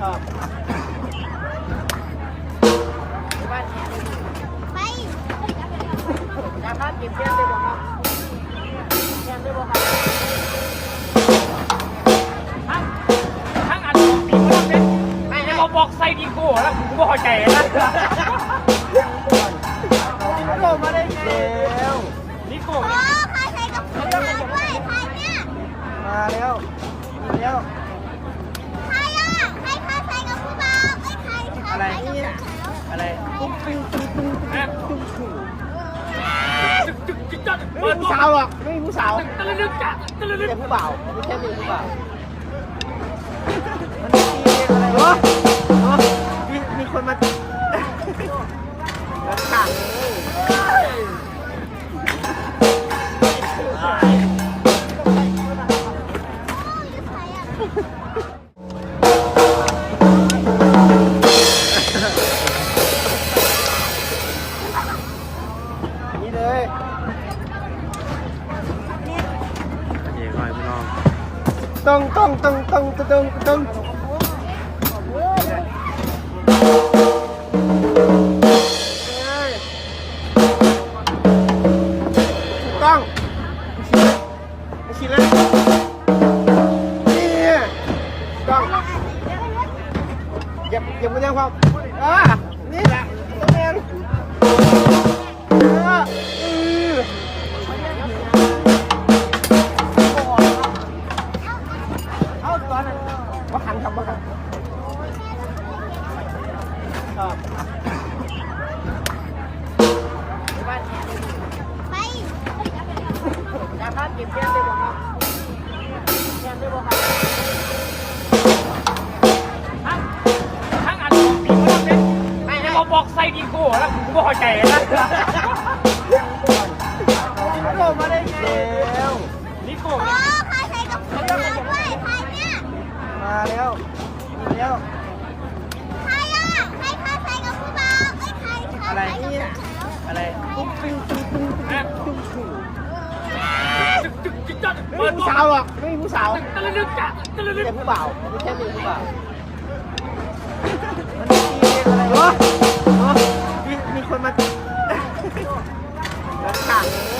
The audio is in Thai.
ครับไปยาพาเก็บแก้มได้บ่ครับแก้มได้บ่ครับทั้งอันของปีกมันเป็นไอ้เราบอกใส่ดีโก้แล้วกูไม่เข้าใจนะโดมาได้แล้วดีโก้โอ้ใครใส่กับผู้บ่าวด้วยใครเนี่ยมาแล้วมาแล้ว ใครอะใครใครใส่กับผู้บ่าวไอ้ยใครใคร อะไรใส่กับผู้สาวอะไรตุ้งตุ้งตุ้งตุ้งตุ้งตุ้งจึ๊กจึ๊กจึ๊กจัดไม่เปิมีดผู้บอกสาวหรอกไม่มีผู้สาวตะลึกจัดตะลึกเป็นผู้บ่าวไม่ใช่เป็นผู้บ่าวมันมีอะไรวะมีมีคนมาแล้วขั นี่เลยเดี๋ยวก่อนพี่น้อง ต้องต้องต้องต้องต้องต้อง ครับไปยาพาเก็บแก้มได้บ่ครับแก้มได้บ่ครับทั้งทั้งอันขอกมันเป็นไอ้เราบอกใส่ดีโก้แล้วกูไม่เข้าใจนะโดมาได้ไงแล้วดีโก้โอ้ใครใส่กับผู้บ่าวด้วยใครเนี่ย มาแล้ว มาแล้ว ใครอะใครใครใส่กับผู้บ่าวไอ้ยใครใคร อะไรใส่กับเนี่ยผู้สาวอะไรตุ้งตุ้งตุ้งตุ้งตุ้งตุ้งจึ๊กจึ๊กจึ๊กจัดไม่เปิมีดบผู้อกสาวหรอกไม่มีผู้สาวตะลึกจัดตะลึกเป็นผู้บ่าวไม่ใช่เป็นผู้บ่าวมันมีอะไรวะมีมีคนมาแล้วขังเลย